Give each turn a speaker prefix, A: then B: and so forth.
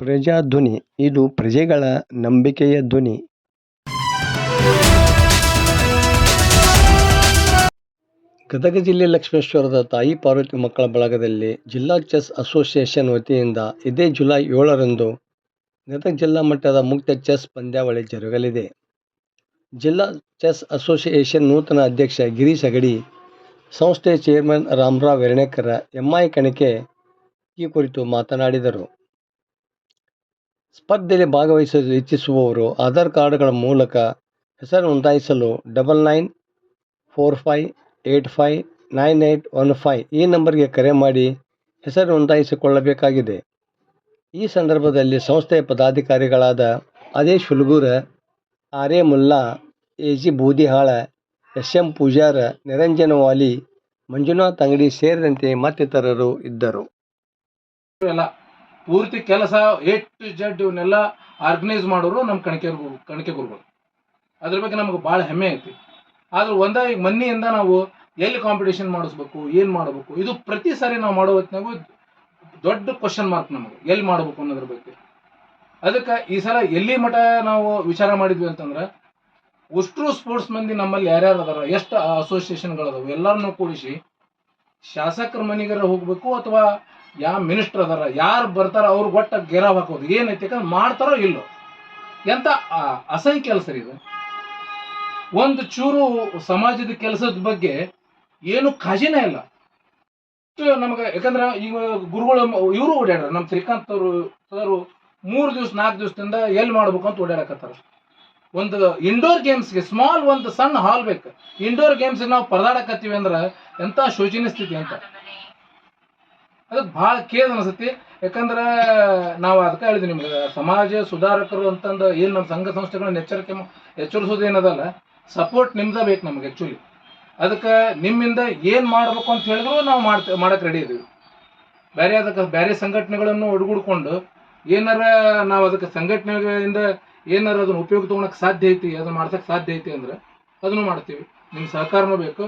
A: ಪ್ರಜಾಧ್ವನಿ, ಇದು ಪ್ರಜೆಗಳ ನಂಬಿಕೆಯ ಧ್ವನಿ. ಗದಗ ಜಿಲ್ಲೆ ಲಕ್ಷ್ಮೇಶ್ವರದ ತಾಯಿ ಪಾರ್ವತಿ ಮಕ್ಕಳ ಬಳಗದಲ್ಲಿ ಜಿಲ್ಲಾ ಚೆಸ್ ಅಸೋಸಿಯೇಷನ್ ವತಿಯಿಂದ ಇದೇ ಜುಲೈ ಏಳರಂದು ಗದಗ ಜಿಲ್ಲಾ ಮಟ್ಟದ ಮುಕ್ತ ಚೆಸ್ ಪಂದ್ಯಾವಳಿ ಜರುಗಲಿದೆ. ಜಿಲ್ಲಾ ಚೆಸ್ ಅಸೋಸಿಯೇಷನ್ ನೂತನ ಅಧ್ಯಕ್ಷ ಗಿರೀಶ್ ಅಗಡಿ ಸಂಸ್ಥೆಯ ಚೇರ್ಮನ್ ರಾಮರಾವ್ ಎರಣೇಕರ ಎಂಐ ಕಣಿಕೆ ಈ ಕುರಿತು ಮಾತನಾಡಿದರು. ಸ್ಪರ್ಧೆಯಲ್ಲಿ ಭಾಗವಹಿಸಲು ಇಚ್ಛಿಸುವವರು ಆಧಾರ್ ಕಾರ್ಡ್ಗಳ ಮೂಲಕ ಹೆಸರು ನೋಂದಾಯಿಸಲು double nine four five eight five nine eight one five ಈ ನಂಬರ್ಗೆ ಕರೆ ಮಾಡಿ ಹೆಸರು ನೋಂದಾಯಿಸಿಕೊಳ್ಳಬೇಕಾಗಿದೆ. ಈ ಸಂದರ್ಭದಲ್ಲಿ ಸಂಸ್ಥೆಯ ಪದಾಧಿಕಾರಿಗಳಾದ ಅದೇ Hulgur R A Mulla A G Budihal S M Pujar, Niranjan Wali, Manjunath Angadi ಸೇರಿದಂತೆ ಮತ್ತಿತರರು ಇದ್ದರು.
B: ಪೂರ್ತಿ ಕೆಲಸ ಎ ಟು ಜಡ್ ಇವನ್ನೆಲ್ಲ ಆರ್ಗನೈಸ್ ಮಾಡೋರು ನಮ್ಮ ಕಣಕೆ ಕಣಕೆ ಗುರುಗಳು. ಅದ್ರ ಬಗ್ಗೆ ನಮಗೆ ಭಾಳ ಹೆಮ್ಮೆ ಐತಿ. ಆದ್ರೆ ಒಂದ ಈಗ ಮನ್ನಿಯಿಂದ ನಾವು ಎಲ್ಲಿ ಕಾಂಪಿಟೇಷನ್ ಮಾಡಿಸ್ಬೇಕು, ಏನು ಮಾಡಬೇಕು, ಇದು ಪ್ರತಿ ಸಾರಿ ನಾವು ಮಾಡೋ ಹೊತ್ನಾಗೂ ದೊಡ್ಡ ಕ್ವಶನ್ ಮಾರ್ಕ್ ನಮಗೆ, ಎಲ್ಲಿ ಮಾಡಬೇಕು ಅನ್ನೋದ್ರ ಬಗ್ಗೆ. ಅದಕ್ಕೆ ಈ ಸಲ ಎಲ್ಲಿ ಮಠ ನಾವು ವಿಚಾರ ಮಾಡಿದ್ವಿ ಅಂತಂದ್ರೆ, ಅಷ್ಟು ಸ್ಪೋರ್ಟ್ಸ್ ಮಂದಿ ನಮ್ಮಲ್ಲಿ ಯಾರ್ಯಾರು ಅದಾರ, ಎಷ್ಟು ಅಸೋಸಿಯೇಷನ್ಗಳದಾವ ಎಲ್ಲರನ್ನೂ ಕೂಡಿಸಿ ಶಾಸಕರ ಮನೆಗಾರ ಹೋಗಬೇಕು ಅಥವಾ ಯಾವ ಮಿನಿಸ್ಟರ್ ಅದಾರ, ಯಾರು ಬರ್ತಾರ ಅವ್ರಿಗೆ ಒಟ್ಟ ಗೆರಾವ್ ಹಾಕೋದು, ಏನೈತಿ ಯಾಕಂದ್ರೆ ಮಾಡ್ತಾರೋ ಇಲ್ಲೋ? ಎಂತ ಅಸಹ್ಯ ಕೆಲಸ ಇದು. ಒಂದು ಚೂರು ಸಮಾಜದ ಕೆಲಸದ ಬಗ್ಗೆ ಏನು ಕಾಜಿನೇ ಇಲ್ಲ. ನಮಗೆ, ಯಾಕಂದ್ರೆ ಈಗ ಗುರುಗಳು ಇವರು ಓಡಾಡ್ರ ನಮ್ಮ ಶ್ರೀಕಾಂತ್ ಅವರು ಸರ್ ಮೂರು ದಿವಸ, ನಾಲ್ಕು ದಿವಸದಿಂದ ಎಲ್ಲಿ ಮಾಡ್ಬೇಕು ಅಂತ ಓಡಾಡಕತ್ತಾರ ಒಂದು ಇಂಡೋರ್ ಗೇಮ್ಸ್ಗೆ ಸ್ಮಾಲ್ ಒಂದು ಸಣ್ಣ ಹಾಲ್ ಬೇಕು. ಇಂಡೋರ್ ಗೇಮ್ಸ್ ನಾವು ಪರದಾಡಕತ್ತೀವಿ ಅಂದ್ರೆ ಎಂತ ಶೋಚನೀಯ ಸ್ಥಿತಿ ಅಂತ. ಅದಕ್ಕೆ ಭಾಳ ಕೇಳ್ ಅನಿಸ್ತೈತಿ. ಯಾಕಂದ್ರೆ ನಾವು ಅದಕ್ಕೆ ಹೇಳಿದ್ವಿ ನಿಮ್ಗೆ, ಸಮಾಜ ಸುಧಾರಕರು ಅಂತಂದು ಏನು ನಮ್ಮ ಸಂಘ ಸಂಸ್ಥೆಗಳನ್ನ ಎಚ್ಚರಿಕೆ ಎಚ್ಚರಿಸೋದು ಏನದಲ್ಲ ಸಪೋರ್ಟ್ ನಿಮ್ದ ಬೇಕು ನಮ್ಗೆ ಆ್ಯಕ್ಚುಲಿ ಅದಕ್ಕೆ ನಿಮ್ಮಿಂದ ಏನು ಮಾಡ್ಬೇಕು ಅಂತ ಹೇಳಿದ್ರು ನಾವು ಮಾಡ್ತೇವೆ ಮಾಡಕ್ಕೆ ರೆಡಿ ಇದೀವಿ. ಬೇರೆ ಅದಕ್ಕೆ ಬೇರೆ ಸಂಘಟನೆಗಳನ್ನು ಒಡಗೂಡ್ಕೊಂಡು ಏನಾರ ನಾವು ಅದಕ್ಕೆ ಸಂಘಟನೆಗಳಿಂದ ಏನಾರ ಅದನ್ನ ಉಪಯೋಗ ತೊಗೊಳಕ್ಕೆ ಸಾಧ್ಯ ಐತಿ, ಅದನ್ನ ಮಾಡ್ಸಕ್ಕೆ ಸಾಧ್ಯ ಐತಿ ಅಂದ್ರೆ ಅದನ್ನು ಮಾಡ್ತೀವಿ. ನಿಮ್ಮ ಸಹಕಾರನೂ ಬೇಕು.